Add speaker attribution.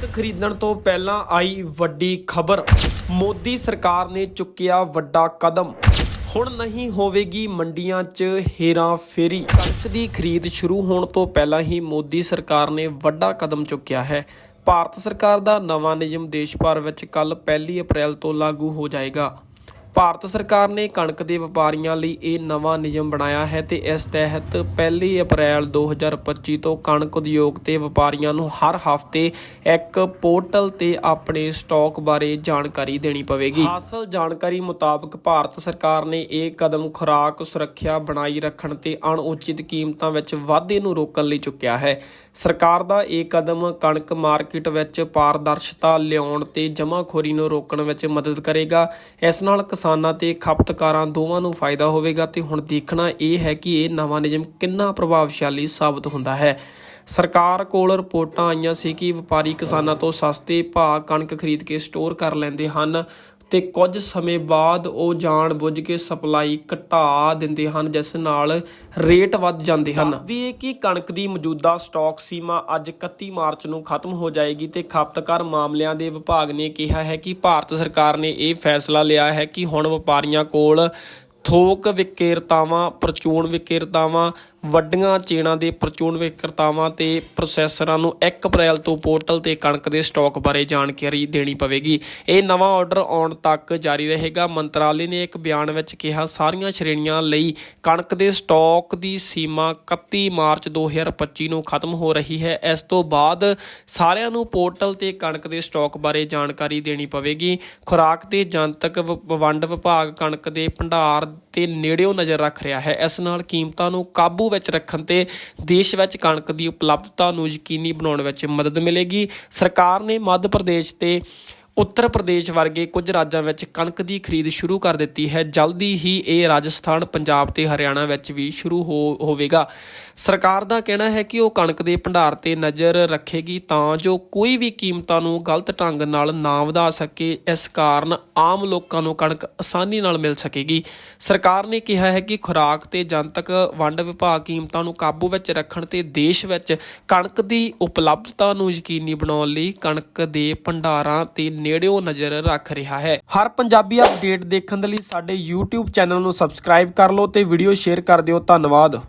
Speaker 1: ਕਣਕ ਖਰੀਦਣ ਤੋਂ ਪਹਿਲਾਂ ਆਈ ਵੱਡੀ ਖਬਰ। ਮੋਦੀ ਸਰਕਾਰ ਨੇ ਚੁੱਕਿਆ ਵੱਡਾ ਕਦਮ। ਹੁਣ ਨਹੀਂ ਹੋਵੇਗੀ ਮੰਡੀਆਂ 'ਚ ਹੇਰਾ ਫੇਰੀ। ਕਣਕ ਦੀ ਖਰੀਦ ਸ਼ੁਰੂ ਹੋਣ ਤੋਂ ਪਹਿਲਾਂ ਹੀ ਮੋਦੀ ਸਰਕਾਰ ਨੇ ਵੱਡਾ ਕਦਮ ਚੁੱਕਿਆ ਹੈ। ਭਾਰਤ ਸਰਕਾਰ ਦਾ ਨਵਾਂ ਨਿਯਮ ਦੇਸ਼ ਭਰ ਵਿੱਚ ਕੱਲ 1 ਅਪ੍ਰੈਲ ਤੋਂ ਲਾਗੂ ਹੋ ਜਾਏਗਾ। ਭਾਰਤ ਸਰਕਾਰ ਨੇ ਕਣਕ ਦੇ ਵਪਾਰੀਆਂ ਲਈ ਇਹ ਨਵਾਂ ਨਿਯਮ ਬਣਾਇਆ ਹੈ ਤੇ ਇਸ ਤਹਿਤ 1 ਅਪ੍ਰੈਲ 2025 ਤੋਂ ਕਣਕ ਉਦਯੋਗ ਤੇ ਵਪਾਰੀਆਂ ਨੂੰ ਹਰ ਹਫ਼ਤੇ ਇੱਕ ਪੋਰਟਲ ਤੇ ਆਪਣੇ ਸਟਾਕ ਬਾਰੇ ਜਾਣਕਾਰੀ ਦੇਣੀ ਪਵੇਗੀ। ਹਾਸਲ ਜਾਣਕਾਰੀ ਮੁਤਾਬਕ ਭਾਰਤ ਸਰਕਾਰ ਨੇ ਇਹ ਕਦਮ ਖੁਰਾਕ ਸੁਰੱਖਿਆ ਬਣਾਈ ਰੱਖਣ ਤੇ ਅਣਉਚਿਤ ਕੀਮਤਾਂ ਵਿੱਚ ਵਾਧੇ ਨੂੰ ਰੋਕਣ ਲਈ ਚੁੱਕਿਆ ਹੈ। ਸਰਕਾਰ ਦਾ ਇਹ ਕਦਮ ਕਣਕ ਮਾਰਕੀਟ ਵਿੱਚ ਪਾਰਦਰਸ਼ਤਾ ਲਿਆਉਣ ਤੇ ਜਮਾਖੋਰੀ ਨੂੰ ਰੋਕਣ ਵਿੱਚ ਮਦਦ ਕਰੇਗਾ। ਇਸ ਨਾਲ ਕਿਸਾਨਾਂ ਤੇ ਖਪਤਕਾਰਾਂ ਦੋਵਾਂ ਨੂੰ ਫਾਇਦਾ ਹੋਵੇਗਾ ਤੇ ਹੁਣ ਦੇਖਣਾ ਇਹ ਹੈ ਕਿ ਇਹ ਨਵਾਂ ਨਿਯਮ ਕਿੰਨਾ ਪ੍ਰਭਾਵਸ਼ਾਲੀ ਸਾਬਤ ਹੁੰਦਾ ਹੈ। ਸਰਕਾਰ ਕੋਲ ਰਿਪੋਰਟਾਂ ਆਈਆਂ ਸੀ ਕਿ ਵਪਾਰੀ ਕਿਸਾਨਾਂ ਤੋਂ ਸਸਤੇ ਭਾਅ ਕਣਕ ਖਰੀਦ ਕੇ ਸਟੋਰ ਕਰ ਲੈਂਦੇ ਹਨ। ਤੇ ਕੁਝ ਸਮੇਂ ਬਾਅਦ ਉਹ ਜਾਣ ਬੁੱਝ ਕੇ ਸਪਲਾਈ ਘਟਾ ਦਿੰਦੇ ਹਨ, ਜਿਸ ਨਾਲ ਰੇਟ ਵੱਧ ਜਾਂਦੇ ਹਨ। ਦੱਸਦੀ ਹੈ ਕਿ ਕਣਕ ਦੀ ਮੌਜੂਦਾ ਸਟਾਕ ਸੀਮਾ ਅੱਜ 31 ਮਾਰਚ ਨੂੰ ਖਤਮ ਹੋ ਜਾਏਗੀ ਤੇ ਖਪਤਕਾਰ ਮਾਮਲਿਆਂ ਦੇ ਵਿਭਾਗ ਨੇ ਕਿਹਾ ਹੈ ਕਿ ਭਾਰਤ ਸਰਕਾਰ ਨੇ ਇਹ ਫੈਸਲਾ ਲਿਆ ਹੈ ਕਿ ਹੁਣ ਵਪਾਰੀਆਂ ਕੋਲ ਥੋਕ ਵਿਕਰੇਤਾਵਾਂ, ਪ੍ਰਚੂਨ ਵਿਕਰੇਤਾਵਾਂ ਵੱਡੀਆਂ ਚੇਨਾਂ ਦੇ ਪ੍ਰਚੂਨ ਵਿਕਰਤਾਵਾਂ ਤੇ ਪ੍ਰੋਸੈਸਰਾਂ ਨੂੰ 1 ਅਪ੍ਰੈਲ ਤੋਂ ਪੋਰਟਲ ਤੇ ਕਣਕ ਦੇ ਸਟਾਕ ਬਾਰੇ ਜਾਣਕਾਰੀ ਦੇਣੀ ਪਵੇਗੀ। ਇਹ ਨਵਾਂ ਆਰਡਰ ਆਉਣ ਤੱਕ ਜਾਰੀ ਰਹੇਗਾ। ਮੰਤਰਾਲੇ ਨੇ ਇੱਕ ਬਿਆਨ ਵਿੱਚ ਕਿਹਾ, ਸਾਰੀਆਂ ਸ਼੍ਰੇਣੀਆਂ ਲਈ ਕਣਕ ਦੇ ਸਟਾਕ ਦੀ ਸੀਮਾ 31 ਮਾਰਚ 2025 ਨੂੰ ਖਤਮ ਹੋ ਰਹੀ ਹੈ। ਇਸ ਤੋਂ ਬਾਅਦ ਸਾਰਿਆਂ ਨੂੰ ਪੋਰਟਲ ਤੇ ਕਣਕ ਦੇ ਸਟਾਕ ਬਾਰੇ ਜਾਣਕਾਰੀ ਦੇਣੀ ਪਵੇਗੀ। ਖੁਰਾਕ ਤੇ ਜਨਤਕ ਵ- ਵੰਡ ਵਿਭਾਗ ਕਣਕ ਦੇ ਭੰਡਾਰ ਤੇ ਨੇੜਿਓਂ ਨਜ਼ਰ ਰੱਖ ਰਿਹਾ ਹੈ। ਇਸ ਨਾਲ ਕੀਮਤਾਂ ਨੂੰ ਕਾਬੂ ਵਿੱਚ ਰੱਖਣ ਤੇ ਦੇਸ਼ ਵਿੱਚ ਕਣਕ ਦੀ ਉਪਲਬਧਤਾ ਨੂੰ ਯਕੀਨੀ ਬਣਾਉਣ ਵਿੱਚ ਮਦਦ ਮਿਲੇਗੀ। ਸਰਕਾਰ ਨੇ ਮੱਧ ਪ੍ਰਦੇਸ਼ ਤੇ ਉੱਤਰ ਪ੍ਰਦੇਸ਼ ਵਰਗੇ ਕੁਝ ਰਾਜਾਂ ਵਿੱਚ ਕਣਕ ਦੀ ਖਰੀਦ ਸ਼ੁਰੂ ਕਰ ਦਿੱਤੀ ਹੈ। ਜਲਦੀ ਹੀ ਇਹ ਰਾਜਸਥਾਨ, ਪੰਜਾਬ ਤੇ ਹਰਿਆਣਾ ਵਿੱਚ ਵੀ ਸ਼ੁਰੂ ਹੋ, ਹੋਵੇਗਾ। ਸਰਕਾਰ ਦਾ ਕਹਿਣਾ ਹੈ ਕਿ ਉਹ ਕਣਕ ਦੇ ਭੰਡਾਰ ਤੇ ਨਜ਼ਰ ਰੱਖੇਗੀ ਤਾਂ ਜੋ ਕੋਈ ਵੀ ਕੀਮਤਾਂ ਨੂੰ ਗਲਤ ਢੰਗ ਨਾਲ ਨਾ ਵਧਾ ਸਕੇ। ਇਸ ਕਾਰਨ ਆਮ ਲੋਕਾਂ ਨੂੰ ਕਣਕ ਆਸਾਨੀ ਨਾਲ ਮਿਲ ਸਕੇਗੀ। ਸਰਕਾਰ ਨੇ ਕਿਹਾ ਹੈ ਕਿ ਖੁਰਾਕ ਤੇ ਜਨਤਕ ਵੰਡ ਵਿਭਾਗ ਕੀਮਤਾਂ ਨੂੰ ਕਾਬੂ ਵਿੱਚ ਰੱਖਣ ਤੇ ਦੇਸ਼ ਵਿੱਚ ਕਣਕ ਦੀ ਉਪਲਬਧਤਾ ਨੂੰ ਯਕੀਨੀ ਬਣਾਉਣ ਲਈ ਕਣਕ ਦੇ ਭੰਡਾਰਾਂ ਤੇ ਨੇੜਿਓਂ ਨਜ਼ਰ ਰੱਖ ਰਿਹਾ ਹੈ। ਹਰ ਪੰਜਾਬੀ ਅਪਡੇਟ ਦੇਖਣ ਦੇ ਲਈ ਸਾਡੇ YouTube ਚੈਨਲ ਨੂੰ ਸਬਸਕ੍ਰਾਈਬ ਕਰ ਲਓ ਤੇ ਵੀਡੀਓ ਸ਼ੇਅਰ ਕਰ ਦਿਓ। ਧੰਨਵਾਦ।